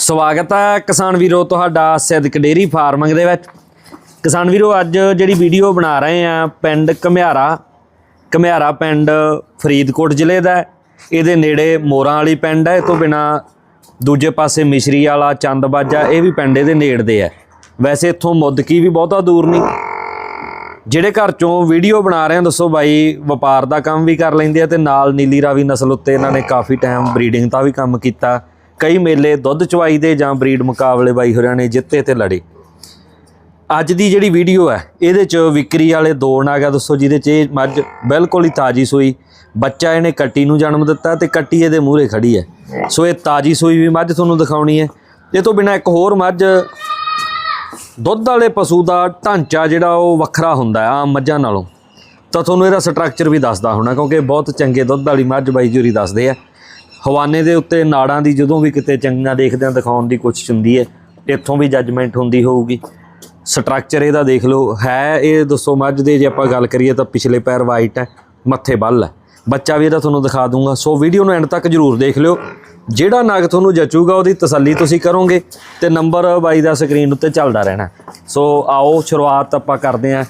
ਸਵਾਗਤ ਹੈ ਕਿਸਾਨ ਵੀਰੋ, ਤੁਹਾਡਾ ਸਿੱਧਕ ਡੇਰੀ ਫਾਰਮਿੰਗ ਦੇ ਵਿੱਚ। ਕਿਸਾਨ ਵੀਰੋ, ਅੱਜ ਜਿਹੜੀ ਵੀਡੀਓ ਬਣਾ ਰਹੇ ਆ ਪਿੰਡ ਘਮਿਆਰਾ ਘਮਿਆਰਾ ਪਿੰਡ ਫਰੀਦਕੋਟ ਜ਼ਿਲ੍ਹੇ ਦਾ ਇਹਦੇ ਨੇੜੇ ਮੋਰਾਂ ਵਾਲੀ ਪਿੰਡ ਹੈ, ਇਹ ਤੋਂ ਬਿਨਾ ਦੂਜੇ ਪਾਸੇ ਮਿਸ਼ਰੀ ਵਾਲਾ ਚੰਦਬਾਜਾ ਇਹ ਵੀ ਪਿੰਡ ਇਹਦੇ ਨੇੜ ਦੇ ਹੈ। ਵੈਸੇ ਇੱਥੋਂ ਮੁੱਦਕੀ ਵੀ ਬਹੁਤਾ ਦੂਰ ਨਹੀਂ। ਜਿਹੜੇ ਘਰ ਚੋਂ ਵੀਡੀਓ ਬਣਾ ਰਹੇ ਆ ਦੱਸੋ ਬਾਈ, ਵਪਾਰ ਦਾ ਕੰਮ ਵੀ ਕਰ ਲੈਂਦੇ ਆ ਤੇ ਨਾਲ ਨੀਲੀ ਰਾਵੀ ਨਸਲ ਉੱਤੇ ਇਹਨਾਂ ਨੇ ਕਾਫੀ ਟਾਈਮ ਬਰੀਡਿੰਗ ਦਾ ਵੀ ਕੰਮ ਕੀਤਾ। ਕਈ ਮੇਲੇ ਦੁੱਧ ਚਵਾਈ ਦੇ ਜਾਂ ਬਰੀਡ ਮੁਕਾਬਲੇ ਬਾਈ ਹੋਰਾਂ ਨੇ ਜਿੱਤੇ ਤੇ ਲੜੇ। ਅੱਜ ਦੀ ਜਿਹੜੀ ਵੀਡੀਓ ਹੈ, ਇਹਦੇ ਚ ਵਿਕਰੀ ਵਾਲੇ ਦੋ ਨਾਗ ਆ ਦੱਸੋ ਜਿਹਦੇ ਚ ਇਹ ਮੱਝ ਬਿਲਕੁਲ ਹੀ ਤਾਜੀ ਸੂਈ, ਬੱਚਾ ਇਹਨੇ ਕੱਟੀ ਨੂੰ ਜਨਮ ਦਿੱਤਾ ਤੇ ਕੱਟੀ ਇਹਦੇ ਮੂਹਰੇ ਖੜੀ ਹੈ। ਸੋ ਇਹ ਤਾਜੀ ਸੂਈ ਵੀ ਮੱਝ ਤੁਹਾਨੂੰ ਦਿਖਾਉਣੀ ਹੈ। ਇਹ ਤੋਂ ਬਿਨਾ ਇੱਕ ਹੋਰ ਮੱਝ, ਦੁੱਧ ਵਾਲੇ ਪਸ਼ੂ ਦਾ ਢਾਂਚਾ ਜਿਹੜਾ ਉਹ ਵੱਖਰਾ ਹੁੰਦਾ ਹੈ ਆਮ ਮੱਝਾਂ ਨਾਲੋਂ। ਤਾਂ ਤੁਹਾਨੂੰ ਇਹਦਾ ਸਟਰਕਚਰ ਵੀ ਦੱਸਦਾ ਹੋਣਾ, ਕਿਉਂਕਿ ਬਹੁਤ ਚੰਗੇ ਦੁੱਧ ਵਾਲੀ ਮੱਝ ਬਾਈ ਜੂਰੀ ਦੱਸਦੇ ਆ। ਹਵਾਨੇ ਦੇ ਉੱਤੇ ਨਾੜਾਂ ਦੀ ਜਦੋਂ ਵੀ ਕਿਤੇ ਚੰਗੀਆਂ ਦੇਖਦੇ ਆ ਦਿਖਾਉਣ ਦੀ ਕੋਸ਼ਿਸ਼ ਹੁੰਦੀ ਹੈ, ਇੱਥੋਂ ਵੀ ਜੱਜਮੈਂਟ ਹੁੰਦੀ ਹੋਊਗੀ। ਸਟਰਕਚਰ ਇਹਦਾ ਦੇਖ ਲਓ, ਹੈ ਇਹ ਦੱਸੋ ਮੱਝ ਦੇ, ਜੇ ਆਪਾਂ ਗੱਲ ਕਰੀਏ ਤਾਂ ਪਿਛਲੇ ਪੈਰ ਵਾਈਟ ਹੈ, ਮੱਥੇ ਬੱਲ ਹੈ। ਬੱਚਾ ਵੀ ਇਹਦਾ ਤੁਹਾਨੂੰ ਦਿਖਾ ਦੂੰਗਾ। ਸੋ ਵੀਡੀਓ ਨੂੰ ਐਂਡ ਤੱਕ ਜਰੂਰ ਦੇਖ ਲਿਓ। ਜਿਹੜਾ ਨਗ ਤੁਹਾਨੂੰ ਜਚੂਗਾ, ਉਹਦੀ ਤਸੱਲੀ ਤੁਸੀਂ ਕਰੋਗੇ ਤੇ ਨੰਬਰ ਬਾਈ ਦਾ ਸਕਰੀਨ ਉੱਤੇ ਚੱਲਦਾ ਰਹਿਣਾ ਸੋ ਆਓ, ਸ਼ੁਰੂਆਤ ਆਪਾਂ ਕਰਦੇ ਆਂ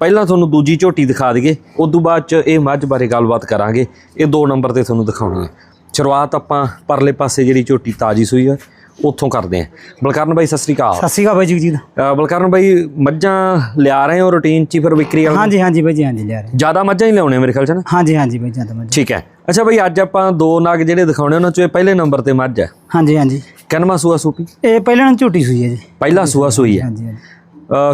ਪਹਿਲਾਂ ਤੁਹਾਨੂੰ ਦੂਜੀ ਝੋਟੀ ਦਿਖਾ ਦਈਏ ਉਸ ਤੋਂ ਬਾਅਦ ਚ ਇਹ ਮੱਝ ਬਾਰੇ ਗੱਲਬਾਤ ਕਰਾਂਗੇ। ਇਹ ਦੋ ਨੰਬਰ ਤੇ ਤੁਹਾਨੂੰ ਦਿਖਾਉਣੀ ਹੈ। ਸ਼ੁਰੂਆਤ ਆਪਾਂ ਪਰਲੇ ਪਾਸੇ ਜਿਹੜੀ ਝੋਟੀ ਤਾਜੀ ਸੂਈ ਹੈ ਉੱਥੋਂ ਕਰਦੇ ਆਂ। ਬਲਕਰਨ ਬਾਈ ਸਤਿ ਸ੍ਰੀ ਅਕਾਲ। ਸਤਿ ਸ਼੍ਰੀ ਅਕਾਲ ਬਾਈ ਜਗਜੀਤ ਬਲਕਰਨ ਬਾਈ ਮੱਝਾਂ ਲਿਆ ਰਹੇ ਹੋ ਰੂਟੀਨ ਚ ਹੀ ਫਿਰ ਵਿਕਰੀ ਵਾਲਾ? ਹਾਂਜੀ ਹਾਂਜੀ ਬਾਈ ਜੀ ਹਾਂਜੀ ਲਿਆ ਰਹੇ। ਜ਼ਿਆਦਾ ਮੱਝਾਂ ਹੀ ਲਿਆਉਣੇ ਮੇਰੇ ਖਿਆਲ ਚ ਨਾ? ਹਾਂਜੀ ਹਾਂਜੀ ਬਾਈ ਜਾਂਦਾ ਮੈਂ ਠੀਕ ਹੈ। ਅੱਛਾ ਬਾਈ ਅੱਜ ਆਪਾਂ ਦੋ ਨਗ ਜਿਹੜੇ ਦਿਖਾਉਣੇ ਉਹਨਾਂ ਚੋਂ ਇਹ ਪਹਿਲੇ ਨੰਬਰ ਤੇ ਮੱਝ ਹੈ। ਹਾਂਜੀ ਹਾਂਜੀ। ਕਿੰਨਵਾਂ ਸੂਆ ਸੂਪੀ? ਇਹ ਪਹਿਲਾਂ ਝੂਟੀ ਸੂਈ ਹੈ ਜੀ। ਪਹਿਲਾ ਸੂਆ ਸੂਈ ਹੈ। ਹਾਂਜੀ।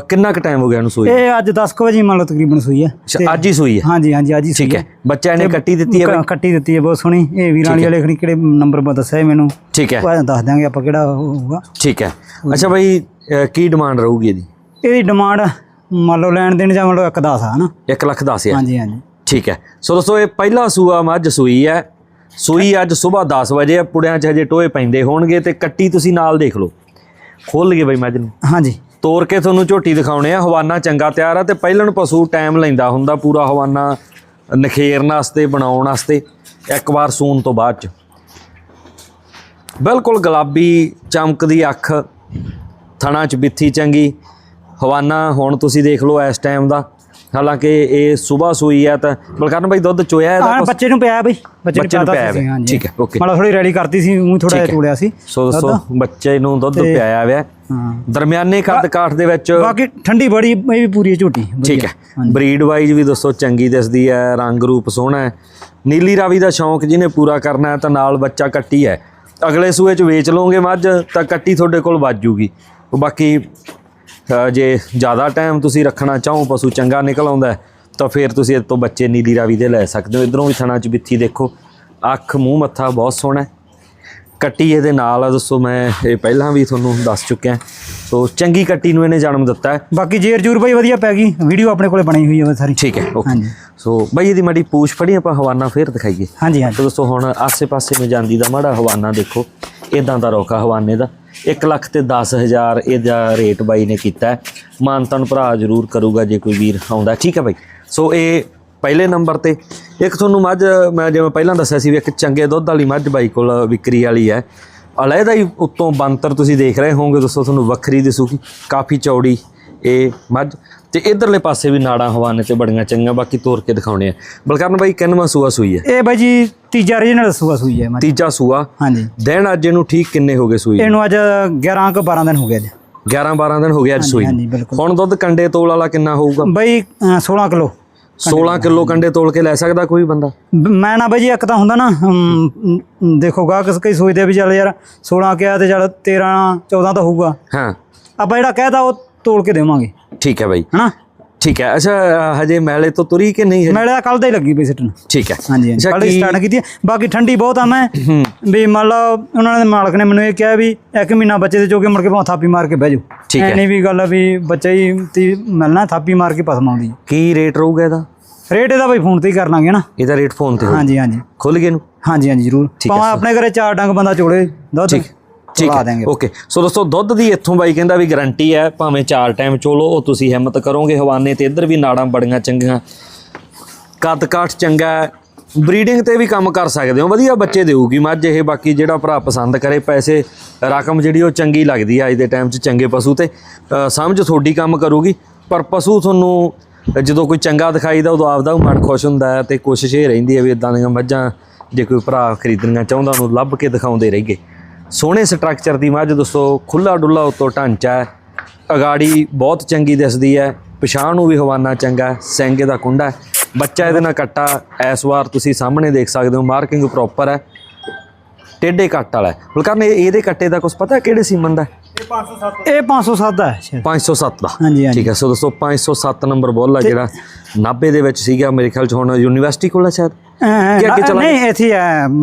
ਕਿੰਨਾ ਕੁ ਟਾਈਮ ਹੋ ਗਿਆ ਇਹਨੂੰ ਸੂਈ? ਇਹ ਅੱਜ 10 ਕੁ ਵਜੇ ਮੰਨ ਲਓ ਤਕਰੀਬਨ ਸੂਈ ਹੈ ਅੱਜ ਹੀ ਸੂਈ ਹੈ ਹਾਂਜੀ ਹਾਂਜੀ ਅੱਜ ਹੀ ਸੂਈ ਠੀਕ ਹੈ। ਬੱਚਾ ਇਹਨੇ ਕੱਟੀ ਦਿੱਤੀ ਹੈ ਬਾਈ? ਕੱਟੀ ਦਿੱਤੀ ਹੈ ਬਹੁਤ ਸੋਹਣੀ। ਇਹ ਵੀਰਾਂ ਵਾਲੀ ਵਾਲੇ ਖਣੀ ਕਿਹੜੇ ਨੰਬਰ ਪਰ ਦੱਸਿਆ ਮੈਨੂੰ? ਠੀਕ ਹੈ। ਉਹ ਦੱਸ ਦਾਂਗੇ ਆਪਾਂ ਕਿਹੜਾ ਹੋਊਗਾ। ਠੀਕ ਹੈ। ਅੱਛਾ ਬਾਈ ਕੀ ਡਿਮਾਂਡ ਰਹੂਗੀ ਇਹਦੀ? ਇਹਦੀ ਡਿਮਾਂਡ ਮੰਨ ਲਓ ਲੈਣ ਦੇਣ ਜਾਂ ਮੰਨ ਲਓ ਇੱਕ 10 ਆ ਹਨਾ? 1 ਲੱਖ 10 ਹਜ਼ਾਰ। ਹਾਂਜੀ ਹਾਂਜੀ। ਠੀਕ ਹੈ। ਸੋ ਦੋਸਤੋ ਇਹ ਪਹਿਲਾ ਸੂਆ ਮੱਝ ਸੂਈ ਹੈ। ਸੂਈ ਅੱਜ ਸਵੇਰ 10 ਵਜੇ ਪੁੜਿਆਂ 'ਚ ਹਜੇ ਟੋਏ ਪੈਂਦੇ ਹੋਣਗੇ ਤੇ ਕੱਟੀ ਤੁਸੀਂ ਨਾਲ ਦੇਖ ਲਓ। ਖੋਲ ਲਈਏ ਬਾਈ ਮੱਝ ਨੂੰ। ਹਾਂਜੀ। ਤੋਰ ਕੇ ਤੁਹਾਨੂੰ ਝੋਟੀ ਦਿਖਾਉਣੇ ਆ। ਹਵਾਨਾ ਚੰਗਾ ਤਿਆਰ ਆ ਤੇ ਪਹਿਲਣ ਪਸ਼ੂ ਟਾਈਮ ਲੈਂਦਾ ਹੁੰਦਾ ਪੂਰਾ ਹਵਾਨਾ ਨਖੇਰਨ ਵਾਸਤੇ, ਬਣਾਉਣ ਵਾਸਤੇ, ਇੱਕ ਵਾਰ ਸੂਣ ਤੋਂ ਬਾਅਦ ਚ। ਬਿਲਕੁਲ ਗੁਲਾਬੀ, ਚਮਕਦੀ ਅੱਖ, ਥਣਾ ਚ ਬਿੱਥੀ ਚੰਗੀ। ਹਵਾਨਾ ਹੁਣ ਤੁਸੀਂ ਦੇਖ ਲਓ ਇਸ ਟਾਈਮ ਦਾ। ਹਾਲਾਂਕਿ ਇਹ ਸਵੇਰ ਸੂਈ ਆ ਤਾਂ ਬਲਕਰਨ ਭਾਈ ਦੁੱਧ ਚੋਇਆ ਇਹਦਾ ਕੁਛ? ਬੱਚੇ ਨੂੰ ਪਿਆ ਬਈ ਬੱਚੇ ਨੂੰ ਪਿਆ। ਹਾਂਜੀ। ਠੀਕ ਹੈ, okay। ਮਤਲਬ ਥੋੜੀ ਰੈਡੀ ਕਰਤੀ ਸੀ ਉਹ ਥੋੜਾ ਜਿਹਾ ਚੂੜਿਆ ਸੀ ਸੋ ਦੋਸਤੋ ਬੱਚੇ ਨੂੰ ਦੁੱਧ ਪਿਆਇਆ ਹੋਇਆ। ਹਾਂ। ਦਰਮਿਆਨੇ ਕੱਦ ਕਾਠ ਦੇ ਵਿੱਚ ਬਾਕੀ ਠੰਡੀ ਬੜੀ ਇਹ ਵੀ ਪੂਰੀ ਹੈ ਝੂਟੀ ਠੀਕ ਹੈ। ਬਰੀਡ ਵਾਈਜ਼ ਵੀ ਦੋਸਤੋ ਚੰਗੀ ਦਿਸਦੀ ਹੈ ਰੰਗ ਰੂਪ ਸੋਹਣਾ ਹੈ। ਨੀਲੀ ਰਾਵੀ ਦਾ ਸ਼ੌਂਕ ਜਿਹਨੇ ਪੂਰਾ ਕਰਨਾ ਹੈ ਤਾਂ ਨਾਲ ਬੱਚਾ ਕੱਟੀ ਹੈ। ਅਗਲੇ ਸੂਏ ਚ ਵੇਚ ਲਓਗੇ ਮੱਝ ਤਾਂ ਕੱਟੀ ਤੁਹਾਡੇ ਕੋਲ ਵੱਜ ਜੂਗੀ। ਉਹ ਬਾਕੀ ਜੇ ਜ਼ਿਆਦਾ ਟਾਈਮ ਤੁਸੀਂ ਰੱਖਣਾ ਚਾਹੋ ਪਸ਼ੂ ਚੰਗਾ ਨਿਕਲ ਆਉਂਦਾ ਤਾਂ ਫਿਰ ਤੁਸੀਂ ਇਹ ਤੋਂ ਬੱਚੇ ਨੀਲੀ ਰਾਵੀ ਦੇ ਲੈ ਸਕਦੇ ਹੋ। ਇਧਰੋਂ ਵੀ ਥਣਾ ਚ ਬਿੱਥੀ ਦੇਖੋ ਅੱਖ ਮੂੰਹ ਮੱਥਾ ਬਹੁਤ ਸੋਹਣਾ ਕੱਟੀ ਇਹਦੇ ਨਾਲ ਆ ਦੱਸੋ ਮੈਂ ਇਹ ਪਹਿਲਾਂ ਵੀ ਤੁਹਾਨੂੰ ਦੱਸ ਚੁੱਕਿਆ ਸੋ ਚੰਗੀ ਕੱਟੀ ਨੂੰ ਇਹਨੇ ਜਨਮ ਦਿੱਤਾ ਬਾਕੀ ਜੇਰ ਜੂਰ ਬਈ ਵਧੀਆ ਪੈ ਗਈ ਵੀਡੀਓ ਆਪਣੇ ਕੋਲੇ ਬਣੀ ਹੋਈ ਹੈ ਸਾਰੀ। ਠੀਕ ਹੈ ਓਕੇ ਸੋ ਬਈ ਇਹਦੀ ਮਾੜੀ ਪੂਛ ਫੜੀ ਆਪਾਂ ਹਵਾਨਾ ਫੇਰ ਦਿਖਾਈਏ। ਹਾਂਜੀ ਹਾਂਜੀ। ਦੋਸਤੋ ਹੁਣ ਆਸੇ-ਪਾਸੇ ਨੂੰ ਜਾਂਦੀ ਦਾ ਮਾੜਾ ਹਵਾਨਾ ਦੇਖੋ ਇਦਾਂ ਦਾ ਰੋਕਾ ਹਵਾਨੇ ਦਾ। 1 ਲੱਖ ਤੇ 10000 ਇਹਦਾ ਰੇਟ ਬਾਈ ਨੇ ਕੀਤਾ ਹੈ। ਮਾਨਤਨ ਭਰਾ ਜ਼ਰੂਰ ਕਰੂਗਾ ਜੇ ਕੋਈ ਵੀਰ ਆਉਂਦਾ। ਠੀਕ ਹੈ ਬਾਈ। ਸੋ ਇਹ ਪਹਿਲੇ ਨੰਬਰ ਤੇ ਇੱਕ ਤੁਹਾਨੂੰ ਮੱਝ, ਮੈਂ ਜਿਵੇਂ ਪਹਿਲਾਂ ਦੱਸਿਆ ਸੀ ਵੀ ਇੱਕ ਚੰਗੇ ਦੁੱਧ ਵਾਲੀ ਮੱਝ ਬਾਈ ਕੋਲ ਵਿਕਰੀ ਵਾਲੀ ਹੈ। ਅਲੱਗਾ ਹੀ ਉੱਤੋਂ ਬੰਤਰ ਤੁਸੀਂ ਦੇਖ ਰਹੇ ਹੋਵੋਗੇ ਦੋਸਤੋ ਤੁਹਾਨੂੰ ਵੱਖਰੀ ਦਿਸੂਗੀ। ਕਾਫੀ ਚੌੜੀ ਇਹ ਮੱਝ ਤੇ ਇਧਰਲੇ ਪਾਸੇ ਵੀ ਨਾੜਾਂ ਹਵਾਨੇ ਤੇ ਬੜੀਆਂ ਚੰਗੀਆਂ ਬਾਕੀ ਤੋਰ ਕੇ ਦਿਖਾਉਣੇ ਆ। ਬਲਕਰਨ ਬਾਈ ਕਿੰਨਵਾਂ ਸੂਆ ਸੂਈ ਹੈ? ਇਹ ਬਾਈ ਜੀ ਤੀਜਾ ਰੀਜਨਲ ਸੂਆ ਸੂਈ ਹੈ ਮੱਝ। ਤੀਜਾ ਸੂਆ। ਹਾਂਜੀ। ਦਿਨ ਅੱਜ ਇਹਨੂੰ ਠੀਕ ਕਿੰਨੇ ਹੋ ਗਏ ਸੂਈ ਇਹਨੂੰ ਅੱਜ 11 ਕੁ 12 ਦਿਨ ਹੋ ਗਏ ਅੱਜ। 11 12 ਦਿਨ ਹੋ ਗਏ ਅੱਜ ਸੂਈ ਹੁਣ ਦੁੱਧ ਕੰਡੇ ਤੋਲ ਵਾਲਾ ਕਿੰਨਾ ਹੋਊਗਾ? ਬਈ ਅ, 16 ਕਿਲੋ। 16 ਕਿਲੋ ਕੰਡੇ ਤੋਲ ਕੇ ਲੈ ਸਕਦਾ ਕੋਈ ਬੰਦਾ? ਮੈਂ ਨਾ ਬਾਈ ਜੀ ਇੱਕ ਤਾਂ ਹੁੰਦਾ ਨਾ ਦੇਖੋ ਗਾ ਕਿਸ ਕਈ ਸੋਚਦੇ ਵੀ ਚੱਲ ਯਾਰ 16 ਕਿਹਾ ਤੇ ਚੱਲ 13 14 ਤਾਂ ਹੋਊਗਾ। ਹਾਂ। ਆਪਾਂ ਜਿਹੜਾ ਕਹਿਦਾ ਉਹ ਤੋਲ ਕੇ ਦੇਵਾਂਗੇ। ਠੀਕ ਹੈ ਬਾਈ। ਹਨਾ? ਠੀਕ ਹੈ। ਅੱਛਾ ਹਜੇ ਮੈਲੇ ਤੋਂ ਤੁਰੀ ਕਿ ਨਹੀਂ? ਮੈਲੇ ਕੱਲ ਦਾ ਹੀ ਲੱਗੀ ਪਈ ਸਿੱਟਣ ਠੀਕ ਹੈ। ਹਾਂਜੀ ਹਾਂਜੀ। ਕੱਲ ਸਟਾਰਟ ਕੀਤੀ ਹੈ। ਬਾਕੀ ਠੰਡੀ ਬਹੁਤ ਆ ਮੈਂ। ਵੀ ਮੰਨ ਲਓ ਉਹਨਾਂ ਦੇ ਮਾਲਕ ਨੇ ਮੈਨੂੰ ਇਹ ਕਿਹਾ ਵੀ ਇੱਕ ਮਹੀਨਾ ਬੱਚੇ ਦੇ ਚੋਕੇ ਮੁੜ ਕੇ ਭਾਵੇਂ ਥਾਪੀ ਮਾਰ ਕੇ ਬਹਿ ਜਾਓ। ਠੀਕ ਹੈ। ਐ ਨਹੀਂ ਵੀ ਗੱਲ ਆ ਵੀ ਬੱਚਾ ਹੀ ਤੀ ਮਿਲਣਾ ਥਾਪੀ ਮਾਰ ਕੇ ਪਸਮ ਆਉਂਦੀ ਕੀ ਰੇਟ ਰਹੂਗਾ ਇਹਦਾ? ਰੇਟ ਇਹਦਾ ਬਈ ਫੋਨ ਤੇ ਹੀ ਕਰ ਲਾਂਗੇ ਨਾ ਇਹਦਾ ਰੇਟ ਫੋਨ ਤੇ ਹਾਂਜੀ ਹਾਂਜੀ। ਖੁੱਲ ਗਏ ਨੂੰ ਹਾਂਜੀ ਹਾਂਜੀ ਜ਼ਰੂਰ। ਭਾਵੇਂ ਆਪਣੇ ਘਰੇ ਚਾਰ ਡੰਗ ਬੰਦਾ ਚੋਲੇ ਦੁੱਧ। ਠੀਕ। ਚਲਾ ਦੇਂਗੇ ਓਕੇ। ਸੋ ਦੋਸਤੋ ਦੁੱਧ ਦੀ ਇੱਥੋਂ ਬਾਈ ਕਹਿੰਦਾ ਵੀ ਗਾਰੰਟੀ ਹੈ ਭਾਵੇਂ ਚਾਰ ਟਾਈਮ ਚੋਲੋ ਉਹ ਤੁਸੀਂ ਹਿੰਮਤ ਕਰੋਗੇ ਹਵਾਨੇ ਤੇ। ਇੱਧਰ ਵੀ ਨਾੜਾਂ ਬੜੀਆਂ ਚੰਗੀਆਂ। ਕੱਦ ਕਾਠ ਚੰਗਾ ਬਰੀਡਿੰਗ ਤੇ ਵੀ ਕੰਮ ਕਰ ਸਕਦੇ ਹੋ। ਵਧੀਆ ਬੱਚੇ ਦੇਊਗੀ ਮੱਝ ਇਹ ਬਾਕੀ ਜਿਹੜਾ ਭਰਾ ਪਸੰਦ ਕਰੇ ਪੈਸੇ ਰਕਮ ਜਿਹੜੀ ਉਹ ਚੰਗੀ ਲੱਗਦੀ ਹੈ। ਅੱਜ ਦੇ ਟਾਈਮ 'ਚ ਚੰਗੇ ਪਸ਼ੂ ਤੇ ਸਮਝ ਤੁਹਾਡੀ ਕੰਮ ਕਰੂਗੀ। ਪਰ ਪਸ਼ੂ ਤੁਹਾਨੂੰ ਜਦੋਂ ਕੋਈ ਚੰਗਾ ਦਿਖਾਈਦਾ ਉਦੋਂ ਆਪਦਾ ਵੀ ਮਨ ਖੁਸ਼ ਹੁੰਦਾ ਹੈ ਤੇ ਕੋਸ਼ਿਸ਼ ਇਹ ਰਹਿੰਦੀ ਹੈ ਵੀ ਇਦਾਂ ਦੀਆਂ ਮੱਝਾਂ ਜੇ ਕੋਈ ਭਰਾ ਖਰੀਦਣੀਆਂ ਚਾਹੁੰਦਾ ਉਹਨੂੰ ਲੱਭ ਕੇ ਦਿਖਾਉਂਦੇ ਰਹੀਏ। ਸੋਹਣੇ ਸਟਰਕਚਰ ਦੀ ਮੱਝ ਦੋਸਤੋ ਖੁੱਲਾ ਡੁੱਲਾ ਉਤੋਂ ਢਾਂਚਾ ਹੈ। ਅਗਾੜੀ ਬਹੁਤ ਚੰਗੀ ਦਿਸਦੀ ਹੈ। ਪਛਾਣ ਨੂੰ ਵੀ ਹਵਾਨਾ ਚੰਗਾ ਹੈ। ਸਿੰਗੇ ਦਾ ਕੁੰਡਾ ਹੈ। ਬੱਚਾ ਇਹਦੇ ਨਾਲ ਕੱਟਾ। ਇਸ ਵਾਰ ਤੁਸੀਂ ਸਾਹਮਣੇ ਦੇਖ ਸਕਦੇ ਹੋ ਮਾਰਕਿੰਗ ਪ੍ਰੋਪਰ ਹੈ। ਟੇਢੇ ਕੱਟ ਵਾਲਾ ਬਲਕਰਨ ਇਹ ਇਹਦੇ ਕੱਟੇ ਦਾ ਕੁਝ ਪਤਾ ਕਿਹੜੇ ਸੀਮਨ ਦਾ ਹੈ? ਇਹ 507 ਦਾ। ਹੈ ਸ਼ਾਇਦ। 507 ਦਾ। ਹਾਂਜੀ ਹਾਂਜੀ। ਠੀਕ ਹੈ ਸੋ ਦੋਸਤੋ 507 ਨੰਬਰ ਬੋਲ ਹੈ ਜਿਹੜਾ ਨਾਭੇ ਦੇ ਵਿੱਚ ਸੀਗਾ ਮੇਰੇ ਖਿਆਲ ਚ ਹੁਣ ਯੂਨੀਵਰਸਿਟੀ ਕੋਲ ਹੈ ਸ਼ਾਇਦ? ਨਹੀਂ ਇੱਥੇ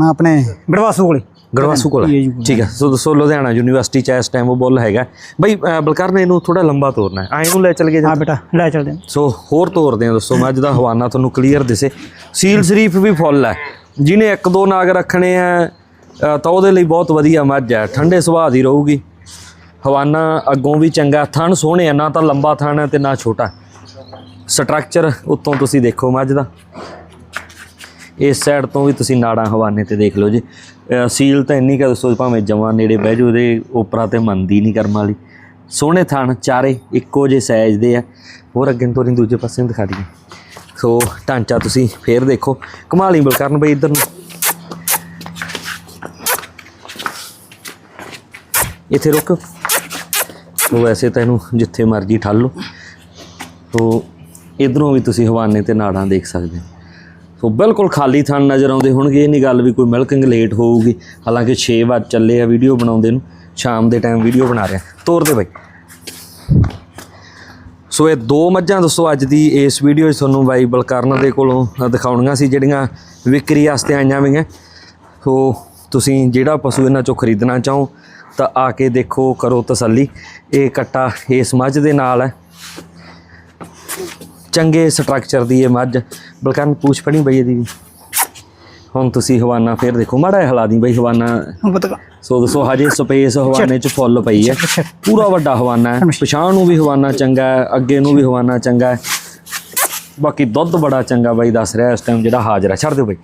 ਆਪਣੇ ਗੜਵਾਸੂ ਕੋਲੇ। ਗੜਵਾਸੂ ਕੋਲ ਹੈ। ਠੀਕ ਹੈ। ਸੋ ਦੋਸਤੋ ਲੁਧਿਆਣਾ ਯੂਨੀਵਰਸਿਟੀ ਚ ਇਸ ਟਾਈਮ ਉਹ ਬੋਲ ਹੈਗਾ। ਬਈ ਅ, ਬਲਕਰਨ ਇਹਨੂੰ ਥੋੜਾ ਲੰਬਾ ਤੋਰਨਾ ਹੈ। ਆਏ ਨੂੰ ਲੈ ਚਲ ਗਏ ਹਾਂ ਬੇਟਾ ਲੈ ਚੱਲਦੇ ਹਾਂ। ਸੋ ਹੋਰ ਤੋਰਦੇ ਆ ਦੋਸਤੋ ਮੱਝ ਦਾ ਹਵਾਨਾ ਤੁਹਾਨੂੰ ਕਲੀਅਰ ਦਿਸੇ। ਸੀਲ ਸ਼ਰੀਫ ਵੀ ਫੁੱਲ ਹੈ। ਜਿਹਨੇ ਇੱਕ ਦੋ ਨਾਗ ਰੱਖਣੇ ਆ ਅ, ਤਾਂ ਉਹਦੇ ਲਈ ਬਹੁਤ ਵਧੀਆ ਮੱਝ ਹੈ। ਠੰਡੇ ਸੁਭਾਅ ਦੀ ਰਹੂਗੀ। ਹਵਾਨਾ ਅੱਗੋਂ ਵੀ ਚੰਗਾ। ਥਣ ਸੋਹਣੇ ਆ ਨਾ ਤਾਂ ਲੰਬਾ ਥਣ ਹੈ ਤੇ ਨਾ ਛੋਟਾ। ਸਟਰਕਚਰ ਉੱਤੋਂ ਤੁਸੀਂ ਦੇਖੋ ਮੱਝ ਦਾ। ਇਸ ਸਾਈਡ ਤੋਂ ਵੀ ਤੁਸੀਂ ਨਾੜਾਂ ਹਵਾਨੇ ਤੇ ਦੇਖ ਲਓ ਜੀ। ਅ, ਸੀਲ ਤਾਂ ਇੰਨੀ ਕਿ ਦੋਸਤੋ ਭਾਵੇਂ ਜਮਾਂ ਨੇੜੇ ਬਹਿ ਜਾਓ ਉਹਦੇ ਉਪਰਾਂ ਤੇ ਮੰਨਦੀ ਨਹੀਂ ਕਰਮ ਵਾਲੀ। ਸੋਹਣੇ ਥਣ ਚਾਰੇ ਇੱਕੋ ਜਿਹੇ ਸਾਈਜ਼ ਦੇ ਆ। ਹੋਰ ਅੱਗੇ ਤੋਂ ਦੂਜੇ ਪਾਸੇ ਨੂੰ ਦਿਖਾ ਦਈਏ। ਸੋ ਢਾਂਚਾ ਤੁਸੀਂ ਫੇਰ ਦੇਖੋ। ਕਮਾਲੀ ਬਲਕਰਨ ਬਈ ਇੱਧਰ ਨੂੰ। ਇੱਥੇ ਰੁਕ। ਉਹ ਵੈਸੇ ਤਾਂ ਇਹਨੂੰ ਜਿੱਥੇ ਮਰਜ਼ੀ ਠੱਲ ਲਓ। ਤੋ ਇਧਰੋਂ ਵੀ ਤੁਸੀਂ ਹਵਾਨੇ ਤੇ ਨਾੜਾਂ ਦੇਖ ਸਕਦੇ ਹੋ। ਸੋ ਬਿਲਕੁਲ ਖਾਲੀ ਥਣ ਨਜ਼ਰ ਆਉਂਦੇ ਹੋਣਗੇ, ਇਹ ਨਹੀਂ ਗੱਲ ਵੀ ਕੋਈ ਮਿਲਕਿੰਗ ਲੇਟ ਹੋਊਗੀ। ਹਾਲਾਂਕਿ 6 ਵਜੇ ਚੱਲੇ ਆ ਵੀਡੀਓ ਬਣਾਉਂਦੇ ਨੂੰ, ਸ਼ਾਮ ਦੇ ਟਾਈਮ ਵੀਡੀਓ ਬਣਾ ਰਿਹਾ ਤੋਰ ਦੇ ਬਾਈ। ਸੋ ਇਹ ਦੋ ਮੱਝਾਂ ਦੱਸੋ ਅੱਜ ਦੀ ਇਸ ਵੀਡੀਓ 'ਚ ਤੁਹਾਨੂੰ ਬਾਈ ਬਲਕਰਨ ਦੇ ਕੋਲੋਂ ਦਿਖਾਉਣੀਆਂ ਸੀ, ਜਿਹੜੀਆਂ ਵਿਕਰੀ ਵਾਸਤੇ ਆਈਆਂ ਹੋਈਆਂ। ਸੋ ਤੁਸੀਂ ਜਿਹੜਾ ਪਸ਼ੂ ਇਹਨਾਂ ਚੋਂ ਖਰੀਦਣਾ ਚਾਹੋ, ਤਾਂ ਆ ਕੇ ਦੇਖੋ, ਕਰੋ ਤਸੱਲੀ। ਇਹ ਕੱਟਾ ਇਸ ਮੱਝ ਦੇ ਨਾਲ ਹੈ। ਚੰਗੇ ਸਟਰਕਚਰ ਦੀ ਇਹ ਮੱਝ। ਬਲਕਰਨ ਪੂਛ ਪਣੀ ਬਈ ਇਹਦੀ। ਵੀ ਹੁਣ ਤੁਸੀਂ ਹਵਾਨਾ ਫੇਰ ਦੇਖੋ ਮਾੜਾ ਹਿਲਾ ਦੀ ਬਈ ਹਵਾਨਾ। ਸੋ ਦੱਸੋ ਹਜੇ ਸਪੇਸ ਹਵਾਨੇ ਚ ਫੁੱਲ ਪਈ ਹੈ। ਪੂਰਾ ਵੱਡਾ ਹਵਾਨਾ ਹੈ। ਪਛਾਣ ਨੂੰ ਵੀ ਹਵਾਨਾ ਚੰਗਾ ਹੈ ਅੱਗੇ ਨੂੰ ਵੀ ਹਵਾਨਾ ਚੰਗਾ ਹੈ। ਬਾਕੀ ਦੁੱਧ ਬੜਾ ਚੰਗਾ ਬਾਈ ਦੱਸ ਰਿਹਾ ਇਸ ਟਾਈਮ ਜਿਹੜਾ ਹਾਜ਼ਰ ਹੈ। ਛੱਡ ਦਿਓ ਬਾਈ।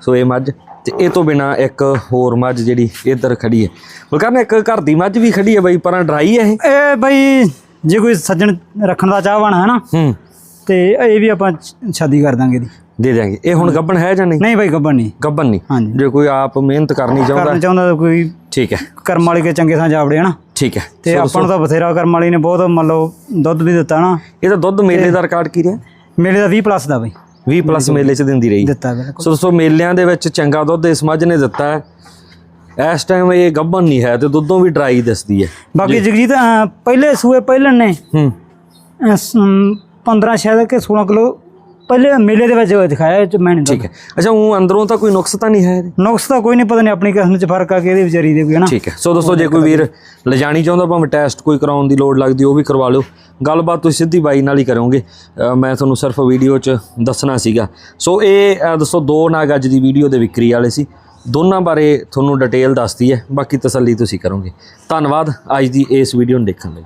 ਸੋ ਇਹ ਮੱਝ ਤੇ ਇਹ ਤੋਂ ਬਿਨਾ ਇੱਕ ਹੋਰ ਮੱਝ ਜਿਹੜੀ ਇੱਧਰ ਖੜੀ ਹੈ। ਬਲਕਰਨ ਇੱਕ ਘਰ ਦੀ ਮੱਝ ਵੀ ਖੜੀ ਹੈ ਬਾਈ ਪਰਾਂ ਡਰਾਈ ਹੈ ਇਹ? ਇਹ ਬਈ ਜੇ ਕੋਈ ਸੱਜਣ ਰੱਖਣ ਦਾ ਚਾਹਵਾਨ ਹੈ ਨਾ ਹੂੰ। ਤੇ ਇਹ ਵੀ ਆਪਾਂ ਸ਼- ਸ਼ਾਦੀ ਕਰ ਦਾਂਗੇ ਦੀ ਦੇ ਦਿਆਂਗੇ। ਇਹ ਹੁਣ ਗੱਬਣ ਹੈ ਜਾਂ ਨਹੀਂ? ਨਹੀਂ ਬਈ ਗੱਬਣ ਨਹੀਂ। ਗੱਬਨ ਨਹੀਂ। ਹਾਂਜੀ। ਜੇ ਕੋਈ ਆਪ ਮਿਹਨਤ ਕਰਨੀ ਚਾਹੁੰਦਾ ਕਰਨਾ ਚਾਹੁੰਦਾ। ਤਾਂ ਕੋਈ ਠੀਕ ਹੈ। ਕਰਮ ਵਾਲੀ ਕੇ ਚੰਗੇ ਥਾਂ ਜਾਵੜੇ ਹਨਾ? ਠੀਕ ਹੈ। ਤੇ ਆਪਾਂ ਨੂੰ ਤਾਂ ਬਥੇਰਾ ਕਰਮ ਵਾਲੀ ਨੇ ਬਹੁਤ ਮੰਨ ਲਓ ਦੁੱਧ ਵੀ ਦਿੱਤਾ ਨਾ ਇਹ ਤਾਂ ਦੁੱਧ ਮੇਲੇ ਦਾ ਰਿਕਾਰਡ ਕੀ ਰਿਹਾ? ਮੇਲੇ ਦਾ 20 ਪਲੱਸ ਦਾ ਬਈ। 20 ਪਲੱਸ ਮੇਲੇ ਚ ਦਿੰਦੀ ਰਹੀ। ਦਿੱਤਾ ਬਿਲਕੁਲ। ਸੋ ਦੋਸਤੋ ਮੇਲਿਆਂ ਦੇ ਵਿੱਚ ਚੰਗਾ ਦੁੱਧ ਇਸ ਮੱਝ ਨੇ ਦਿੱਤਾ ਹੈ। ਇਸ ਟਾਈਮ ਇਹ ਗੱਭਣ ਨਹੀਂ ਹੈ ਤੇ ਦੁੱਧੋਂ ਵੀ ਡਰਾਈ ਦਿਸਦੀ ਹੈ। ਬਾਕੀ ਜਗਜੀਤ ਪਹਿਲੇ ਸੂਏ ਪਹਿਲਣ ਨੇ। ਹੂੰ। ਸ- 15 ਸ਼ਾਇਦ ਕਿ 16 ਕਿਲੋ ਪਹਿਲੇ ਮੇਲੇ ਦੇ ਵਿੱਚ ਦਿਖਾਇਆ ਚ ਮੈਂ ਨਹੀਂ ਠੀਕ ਹੈ। ਅੱਛਾ ਉਹ ਅੰਦਰੋਂ ਤਾਂ ਕੋਈ ਨੁਕਸ ਤਾਂ ਨਹੀਂ ਹੈ ਇਹਦੇ? ਨੁਕਸ ਤਾਂ ਕੋਈ ਨਹੀਂ ਪਤਾ ਨਹੀਂ ਆਪਣੀ ਕਿਸਮ ਚ ਫ਼ਰਕ ਆ ਕਿ ਇਹਦੀ ਵਿਚਾਰੀ ਦੇ ਕੋਈ ਹਨਾ ਠੀਕ ਹੈ। ਸੋ ਦੋਸਤੋ ਜੇ ਕੋਈ ਵੀਰ ਲਿਜਾਣੀ ਚਾਹੁੰਦਾ ਭਾਵੇਂ ਟੈਸਟ ਕੋਈ ਕਰਾਉਣ ਦੀ ਲੋੜ ਲੱਗਦੀ ਉਹ ਵੀ ਕਰਵਾ ਲਿਓ। ਗੱਲਬਾਤ ਤੁਸੀਂ ਸਿੱਧੀ ਬਾਈ ਨਾਲ ਹੀ ਕਰੋਗੇ। ਮੈਂ ਤੁਹਾਨੂੰ ਸਿਰਫ ਵੀਡੀਓ 'ਚ ਦੱਸਣਾ ਸੀਗਾ। ਸੋ ਇਹ ਦੋਸਤੋ ਦੋ ਨਾਗ ਅੱਜ ਦੀ ਵੀਡੀਓ ਦੇ ਵਿਕਰੀ ਵਾਲੇ ਸੀ। ਦੋਨਾਂ ਬਾਰੇ ਤੁਹਾਨੂੰ ਡਿਟੇਲ ਦੱਸਦੀ ਹੈ। ਬਾਕੀ ਤਸੱਲੀ ਤੁਸੀਂ ਕਰੋਗੇ। ਧੰਨਵਾਦ। ਅੱਜ ਦੀ ਇਸ ਵੀਡੀਓ ਨੂੰ ਦੇਖਣ ਲਈ।